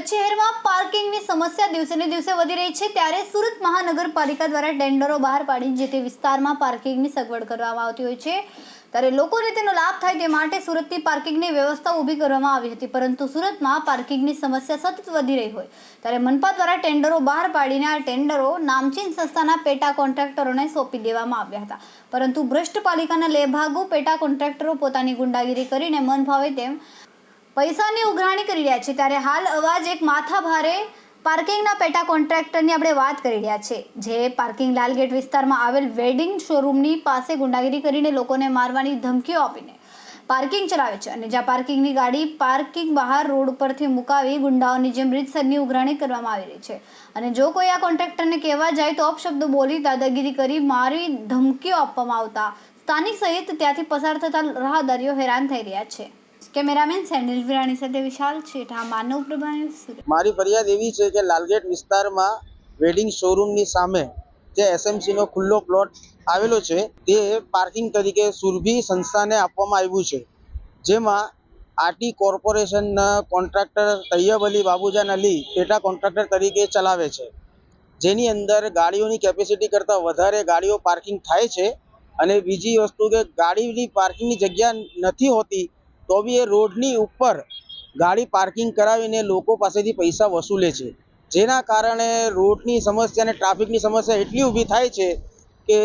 સુરત શહેરમાં પાર્કિંગની સમસ્યા દિવસે ને દિવસે વધી રહી છે ત્યારે સુરત મહાનગરપાલિકા દ્વારા ટેન્ડરો બહાર પાડી જે તે વિસ્તારમાં પાર્કિંગની સગવડ કરવામાં આવતી હોય છે. ત્યારે લોકોને તેનો લાભ થાય તે માટે સુરતની પાર્કિંગની વ્યવસ્થા ઊભી કરવામાં આવી હતી, પરંતુ સુરતમાં પાર્કિંગની સમસ્યા સતત વધી રહી હોય. ત્યારે મનપા દ્વારા ટેન્ડરો બહાર પાડીને આ ટેન્ડરો નામચીન સંસ્થાના પેટા કોન્ટ્રાક્ટરોને સોંપી દેવામાં આવ્યા હતા. પરંતુ ભ્રષ્ટ પાલિકાના લેભાગુ પેટા કોન્ટ્રાક્ટરો પોતાની ગુંડાગીરી કરીને મન ભાવે તેમ પૈસાની ઉઘરાણી કરી રહ્યા છે ત્યારે હાલ અવાજ એક માથા ભારે પાર્કિંગના પેટા કોન્ટ્રાક્ટરની આપણે વાત કરી રહ્યા છે. જે પાર્કિંગ લાલગેટ વિસ્તારમાં આવેલ વેડિંગ શોરૂમની પાસે ગુંડાગીરી કરીને લોકોને મારવાની ધમકીઓ આપીને પાર્કિંગ ચલાવે છે અને જ્યાં પાર્કિંગની ગાડી પાર્કિંગ બહાર રોડ ઉપરથી મુકાવી ગુંડાઓની જેમ રીતસરની ઉઘરાણી કરવામાં આવી રહી છે. અને જો કોઈ આ કોન્ટ્રાક્ટરને કહેવા જાય તો અપશબ્દો બોલી દાદાગીરી કરી મારી ધમકીઓ આપવામાં આવતા. સ્થાનિક સહિત ત્યાંથી પસાર થતા રાહદારીઓ હેરાન થઈ રહ્યા છે. કેમેરામેન સેનિલ વિરાણી સાથે વિશાલ છેઠા, માનવ પ્રભાની મારી ફરિયાદ એવી છે કે લાલગેટ વિસ્તારમાં વેડિંગ શોરૂમની સામે જે એસએમસી નો ખુલ્લો પ્લોટ આવેલો છે, તે પાર્કિંગ તરીકે સુરભી સંસ્થાને આપવામાં આવ્યું છે. જેમાં આરટી કોર્પોરેશનના કોન્ટ્રાક્ટર તૈયબ અલી બાબુજાન અલી પેટા કોન્ટ્રાક્ટર તરીકે ચલાવે છે. જેની અંદર ગાડીઓની કેપેસિટી કરતાં વધારે ગાડીઓ પાર્કિંગ થાય છે અને બીજી વસ્તુ કે ગાડીની પાર્કિંગની જગ્યા નથી હોતી તો બી એ રોડની ઉપર ગાડી પાર્કિંગ કરાવીને લોકો પાસેથી પૈસા વસૂલે છે. જેના કારણે રોડની સમસ્યા અને ટ્રાફિકની સમસ્યા એટલી ઊભી થાય છે કે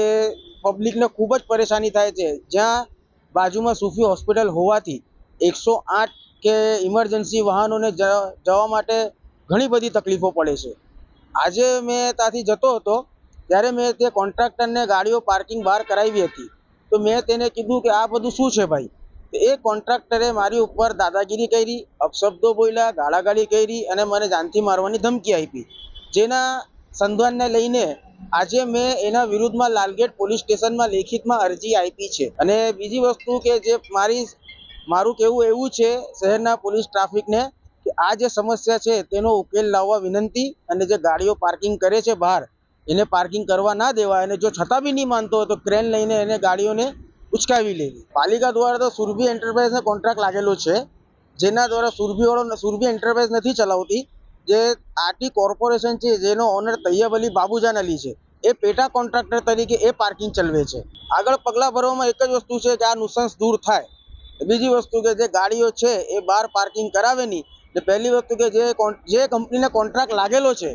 પબ્લિકને ખૂબ જ પરેશાની થાય છે. જ્યાં બાજુમાં સૂફી હોસ્પિટલ હોવાથી એકસો આઠ કે ઇમરજન્સી વાહનોને જવા માટે ઘણી બધી તકલીફો પડે છે. આજે મેં ત્યાંથી જતો હતો, ત્યારે મેં તે કોન્ટ્રાક્ટરને ગાડીઓ પાર્કિંગ બહાર કરાવી હતી. તો મેં તેને કીધું કે આ બધું શું છે ભાઈ? એ કોન્ટ્રાક્ટરે મારી ઉપર દાદાગીરી કરી, અપશબ્દો બોલ્યા, ગાળાગાળી કરી અને મને જાનથી મારવાની ધમકી આપી. જેના સંધાનને લઈને આજે મેં એના વિરુદ્ધમાં લાલગેટ પોલીસ સ્ટેશનમાં લેખિતમાં અરજી આપી છે. અને બીજી વસ્તુ કે જે મારી મારું કહેવું એવું છે શહેરના પોલીસ ટ્રાફિકને કે આ જે સમસ્યા છે તેનો ઉકેલ લાવવા વિનંતી અને જે ગાડીઓ પાર્કિંગ કરે છે બહાર, એને પાર્કિંગ કરવા ના દેવાય અને જો છતાં બી નહીં માનતો તો ક્રેન લઈને એને ગાડીઓને ઉચકાવી લેવી. પાલિકા દ્વારા તો સુરભી એન્ટરપ્રાઇઝને કોન્ટ્રાક્ટ લાગેલો છે, જેના દ્વારા સુરભીવાળો સુરભી એન્ટરપ્રાઇઝ નથી ચલાવતી, જે આરટી કોર્પોરેશન છે, જેનો ઓનર તૈયબ અલી બાબુજાન અલી છે, એ પેટા કોન્ટ્રાક્ટર તરીકે એ પાર્કિંગ ચલાવે છે. આગળ પગલાં ભરવામાં એક જ વસ્તુ છે કે આ નુસંસ દૂર થાય. બીજી વસ્તુ કે જે ગાડીઓ છે, એ બહાર પાર્કિંગ કરાવે નહીં. એટલે પહેલી વસ્તુ કે જે જે કંપનીને કોન્ટ્રાક્ટ લાગેલો છે,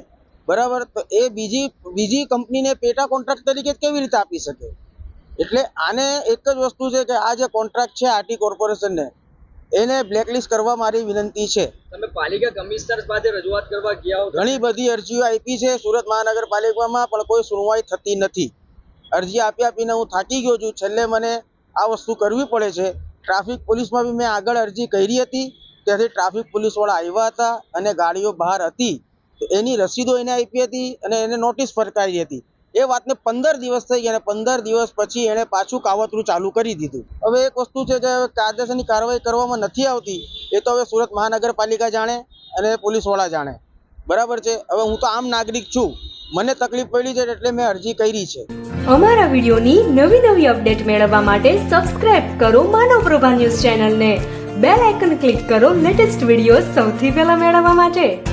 બરાબર, તો એ બીજી બીજી કંપનીને પેટા કોન્ટ્રાક્ટ તરીકે કેવી રીતે આપી શકે? એટલે આને એક જ વસ્તુ છે કે આ જે કોન્ટ્રાક્ટ છે આરટી કોર્પોરેશનને એને બ્લેકલિસ્ટ કરવા મારી વિનંતી છે. તમે પાલિકા કમિશનર પાસે રજૂઆત કરવા ગયા હો? ઘણી બધી અરજીઓ આપી છે સુરત મહાનગરપાલિકામાં પણ કોઈ સુનવાઈ થતી નથી. અરજી આપી આપીને હું થાકી ગયો છું. છેલ્લે મને આ વસ્તુ કરવી પડે છે. ટ્રાફિક પોલીસમાં બી મેં આગળ અરજી કરી હતી. ત્યાંથી ટ્રાફિક પોલીસવાળા આવ્યા હતા અને ગાડીઓ બહાર હતી. એની રસીદો એને આપી હતી અને એને નોટિસ ફરકાવી હતી. એ વાતને પંદર દિવસ થઈ ગયા અને પંદર દિવસ પછી એણે પાછું કાવતરું ચાલુ કરી દીધું. હવે એક વસ્તુ છે કે કાયદેસરની કાર્યવાહી કરવામાં નથી આવતી, એ તો હવે સુરત મહાનગરપાલિકા જાણે અને પોલીસવાળા જાણે. બરાબર છે? હવે હું તો આમ નાગરિક છું. મને તકલીફ પડી છે એટલે મેં અરજી કરી છે. અમારા વિડીયોની નવી નવી અપડેટ મેળવવા માટે સબસ્ક્રાઇબ કરો માનવ પ્રભા ન્યૂઝ ચેનલને. બેલ આઇકન ક્લિક કરો લેટેસ્ટ વીડિયો સૌથી પહેલા મેળવવા માટે.